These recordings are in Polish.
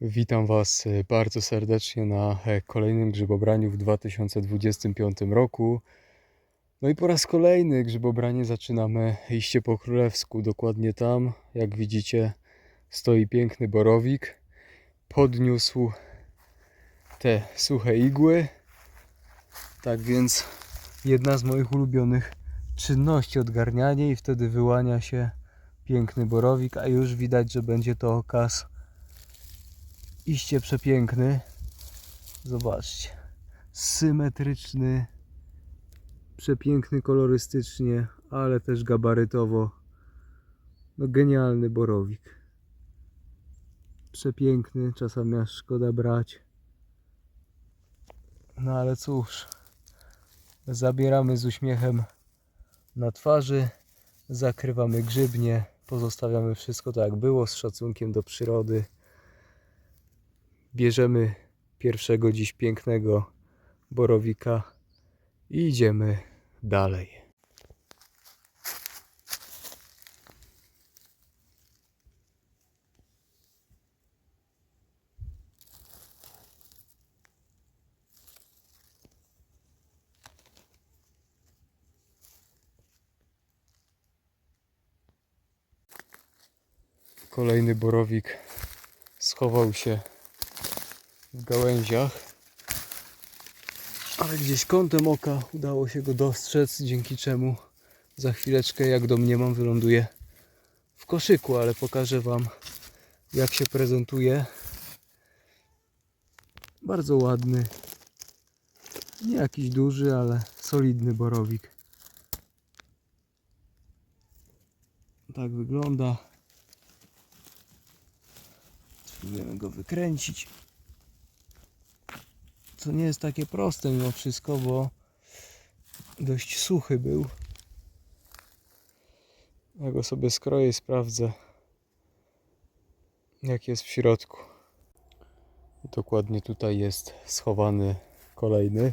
Witam Was e, bardzo serdecznie na e, kolejnym grzybobraniu w 2025 roku. No i po raz kolejny grzybobranie zaczynamy iście po królewsku. Dokładnie tam, jak widzicie, stoi piękny borowik. Podniósł te suche igły. Tak więc jedna z moich ulubionych czynności odgarnianie i wtedy wyłania się piękny borowik, a już widać, że będzie to okaz iście przepiękny. Zobaczcie. Symetryczny, przepiękny kolorystycznie, ale też gabarytowo. No genialny borowik. Przepiękny, czasami aż szkoda brać. No ale cóż, zabieramy z uśmiechem na twarzy, zakrywamy grzybnie, pozostawiamy wszystko tak jak było, z szacunkiem do przyrody bierzemy pierwszego dziś pięknego borowika i idziemy dalej. Kolejny borowik schował się w gałęziach. Ale gdzieś kątem oka udało się go dostrzec, dzięki czemu za chwileczkę, jak domniemam, wyląduje w koszyku, ale pokażę Wam, jak się prezentuje. Bardzo ładny, nie jakiś duży, ale solidny borowik. Tak wygląda. Spróbujemy go wykręcić co nie jest takie proste mimo wszystko, bo dość suchy był. Ja go sobie skroję i sprawdzę, jak jest w środku. Dokładnie tutaj jest schowany kolejny.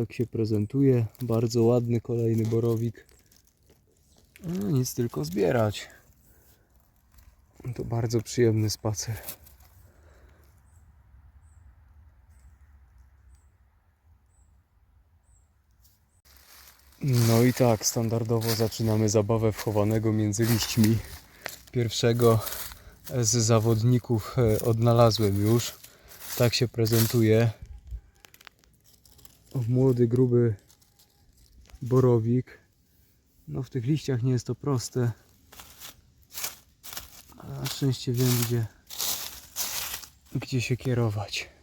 Tak się prezentuje. Bardzo ładny kolejny borowik. No, nic tylko zbierać. To bardzo przyjemny spacer. No i tak, standardowo zaczynamy zabawę wchowanego między liśćmi. Pierwszego z zawodników e, odnalazłem już. Tak się prezentuje młody, gruby borowik. No w tych liściach nie jest to proste. Ale na szczęście wiem gdzie, gdzie się kierować.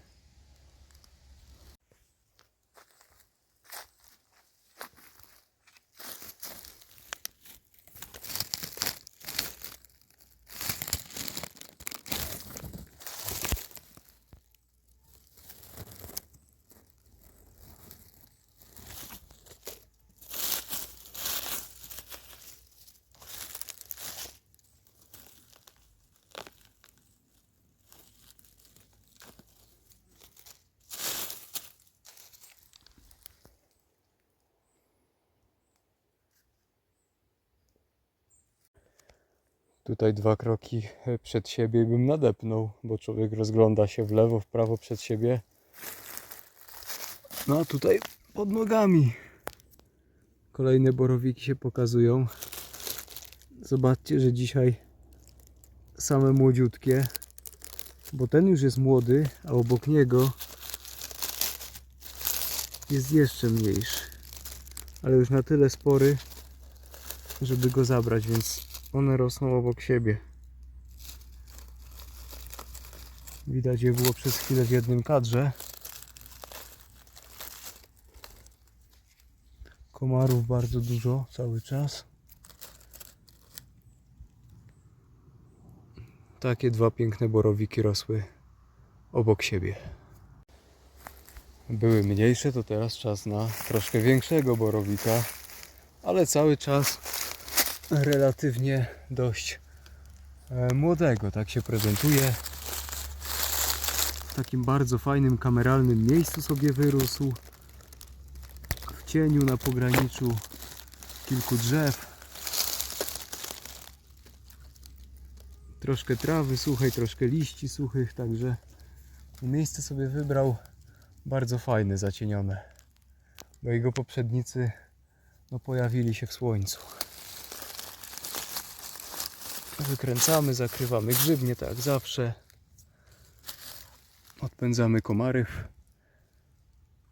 Tutaj dwa kroki e, przed siebie bym nadepnął, bo człowiek rozgląda się w lewo, w prawo przed siebie. No a tutaj pod nogami kolejne borowiki się pokazują. Zobaczcie, że dzisiaj same młodziutkie, bo ten już jest młody, a obok niego jest jeszcze mniejszy, ale już na tyle spory, żeby go zabrać, więc one rosną obok siebie. Widać je było przez chwilę w jednym kadrze. Komarów bardzo dużo cały czas. Takie dwa piękne borowiki rosły obok siebie. Były mniejsze, to teraz czas na troszkę większego borowika, ale cały czas relatywnie dość e, młodego. Tak się prezentuje. w takim bardzo fajnym kameralnym miejscu sobie wyrósł. W cieniu na pograniczu kilku drzew. Troszkę trawy suchej, troszkę liści suchych, także miejsce sobie wybrał bardzo fajne, zacienione. Bo jego poprzednicy no, pojawili się w słońcu. Wykręcamy, zakrywamy grzybnie, tak zawsze. Odpędzamy komaryw.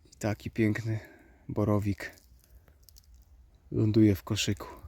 I taki piękny borowik ląduje w koszyku.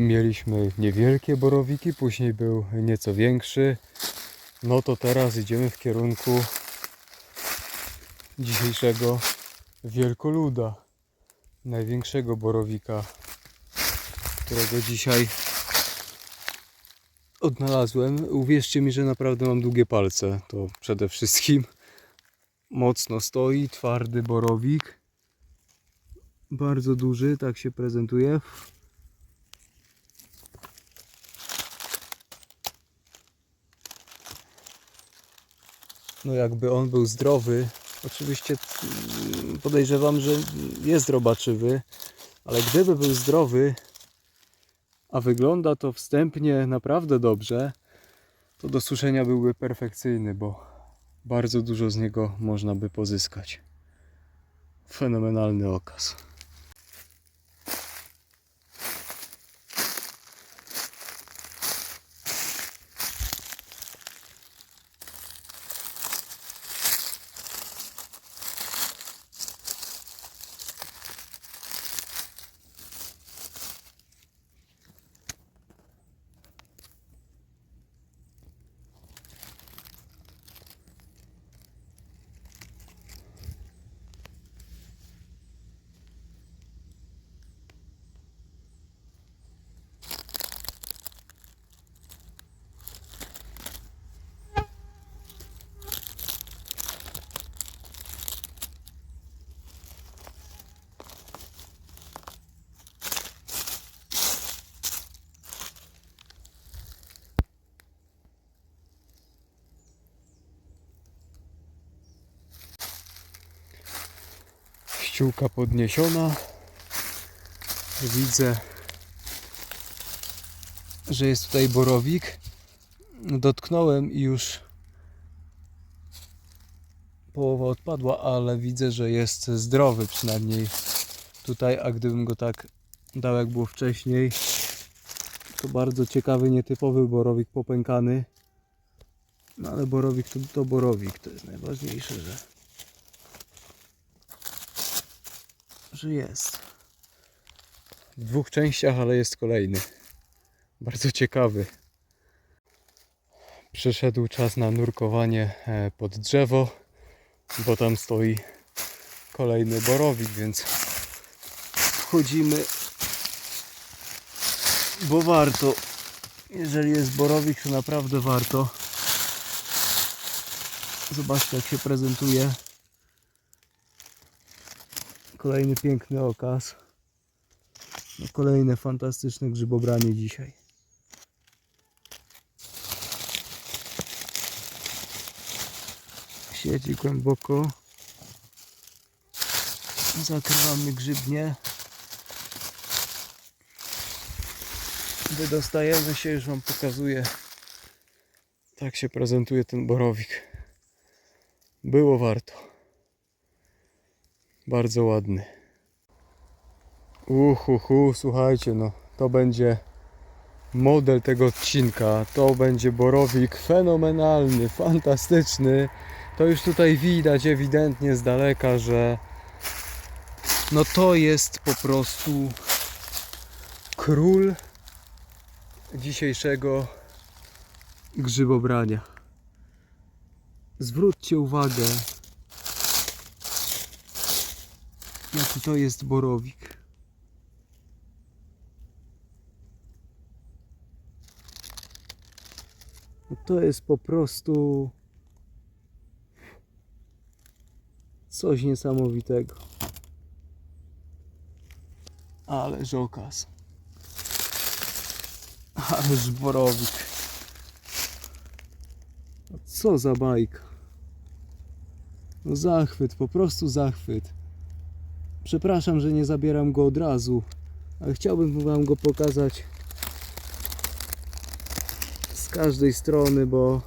Mieliśmy niewielkie borowiki, później był nieco większy. No to teraz idziemy w kierunku dzisiejszego wielkoluda. Największego borowika, którego dzisiaj odnalazłem. Uwierzcie mi, że naprawdę mam długie palce. To przede wszystkim mocno stoi, twardy borowik. Bardzo duży, tak się prezentuje. No jakby on był zdrowy, oczywiście mm, podejrzewam, że jest robaczywy, ale gdyby był zdrowy, a wygląda to wstępnie naprawdę dobrze, to do suszenia byłby perfekcyjny, bo bardzo dużo z niego można by pozyskać. Fenomenalny okaz. Ściółka podniesiona. Widzę, że jest tutaj borowik. Dotknąłem i już połowa odpadła, ale widzę, że jest zdrowy przynajmniej tutaj, a gdybym go tak dał jak było wcześniej, to bardzo ciekawy, nietypowy borowik popękany. No ale borowik to, to borowik, to jest najważniejsze, że że jest. W dwóch częściach, ale jest kolejny. Bardzo ciekawy. Przyszedł czas na nurkowanie e, pod drzewo, bo tam stoi kolejny borowik, więc wchodzimy, bo warto. Jeżeli jest borowik, to naprawdę warto. Zobaczcie, jak się prezentuje. Kolejny piękny okaz. No, kolejne fantastyczne grzybobranie dzisiaj. Siedzi głęboko. Zakrywamy grzybnie. Wydostajemy się, już Wam pokazuję. Tak się prezentuje ten borowik. Było warto. Bardzo ładny. Uhuhu, słuchajcie, no to będzie model tego odcinka. To będzie borowik fenomenalny, fantastyczny. To już tutaj widać ewidentnie z daleka, że no to jest po prostu król dzisiejszego grzybobrania. Zwróćcie uwagę, jaki to jest borowik. No to jest po prostu coś niesamowitego. Ależ okaz. Ależ borowik. Co za bajka. No zachwyt, po prostu zachwyt. Przepraszam, że nie zabieram go od razu, ale chciałbym wam go pokazać z każdej strony, bo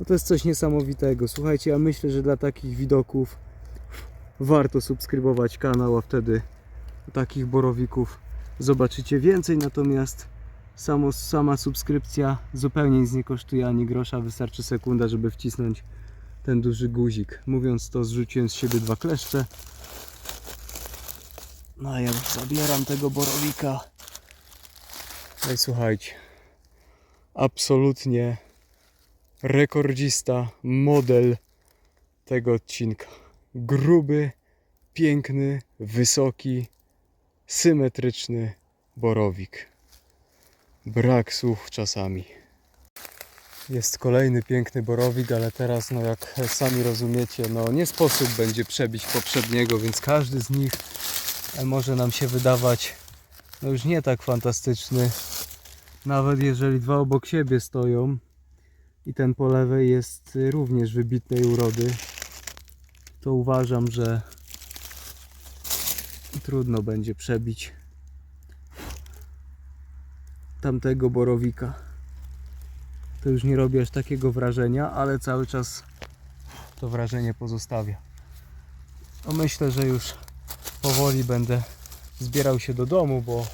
no to jest coś niesamowitego. Słuchajcie, ja myślę, że dla takich widoków warto subskrybować kanał, a wtedy takich borowików zobaczycie więcej. Natomiast samo, sama subskrypcja zupełnie nic nie kosztuje ani grosza, wystarczy sekunda, żeby wcisnąć ten duży guzik. Mówiąc to, zrzuciłem z siebie dwa kleszcze. No ja już zabieram tego borowika. No i słuchajcie, absolutnie rekordzista, model tego odcinka. Gruby, piękny, wysoki, symetryczny borowik. Brak słów czasami. Jest kolejny piękny borowik, ale teraz, no jak sami rozumiecie, no nie sposób będzie przebić poprzedniego, więc każdy z nich może nam się wydawać no już nie tak fantastyczny. Nawet jeżeli dwa obok siebie stoją i ten po lewej jest również wybitnej urody, to uważam, że trudno będzie przebić tamtego borowika. To już nie robi aż takiego wrażenia, ale cały czas to wrażenie pozostawia. No myślę, że już powoli będę zbierał się do domu, bo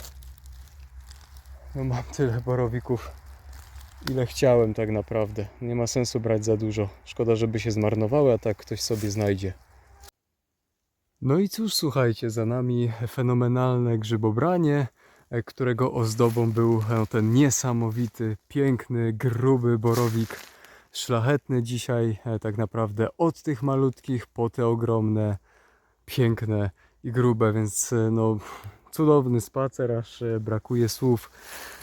no mam tyle borowików, ile chciałem tak naprawdę. Nie ma sensu brać za dużo. Szkoda, żeby się zmarnowały, a tak ktoś sobie znajdzie. No i cóż, słuchajcie, za nami fenomenalne grzybobranie, e, którego ozdobą był e, ten niesamowity, piękny, gruby borowik szlachetny dzisiaj, e, tak naprawdę od tych malutkich po te ogromne, piękne i grube, więc e, no cudowny spacer, aż e, brakuje słów,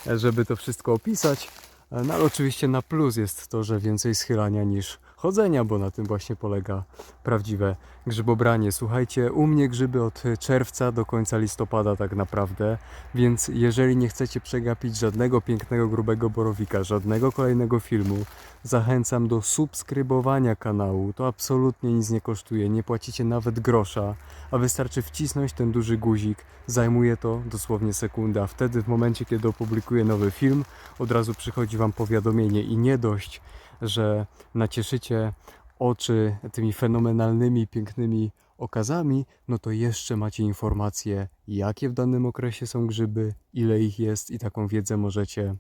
e, żeby to wszystko opisać. No ale oczywiście na plus jest to, że więcej schylania niż chodzenia, bo na tym właśnie polega prawdziwe grzybobranie. Słuchajcie, u mnie grzyby od czerwca do końca listopada tak naprawdę, więc jeżeli nie chcecie przegapić żadnego pięknego, grubego borowika, żadnego kolejnego filmu, zachęcam do subskrybowania kanału. To absolutnie nic nie kosztuje, nie płacicie nawet grosza, a wystarczy wcisnąć ten duży guzik. Zajmuje to dosłownie sekundę, a wtedy w momencie, kiedy opublikuję nowy film, od razu przychodzi Wam powiadomienie i nie dość, że nacieszycie oczy tymi fenomenalnymi, pięknymi okazami, no to jeszcze macie informacje, jakie w danym okresie są grzyby, ile ich jest i taką wiedzę możecie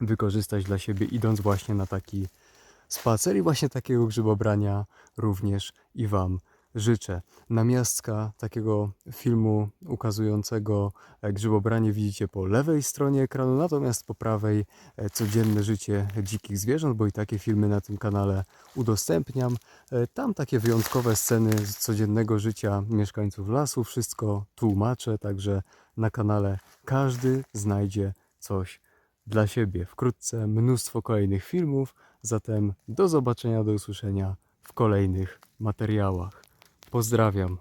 wykorzystać dla siebie, idąc właśnie na taki spacer. I właśnie takiego grzybobrania również i Wam życzę. Namiastka takiego filmu ukazującego e, grzybobranie widzicie po lewej stronie ekranu, natomiast po prawej e, codzienne życie dzikich zwierząt, bo i takie filmy na tym kanale udostępniam. E, Tam takie wyjątkowe sceny z codziennego życia mieszkańców lasu, wszystko tłumaczę, także na kanale każdy znajdzie coś dla siebie. Wkrótce mnóstwo kolejnych filmów, zatem do zobaczenia, do usłyszenia w kolejnych materiałach. Pozdrawiam.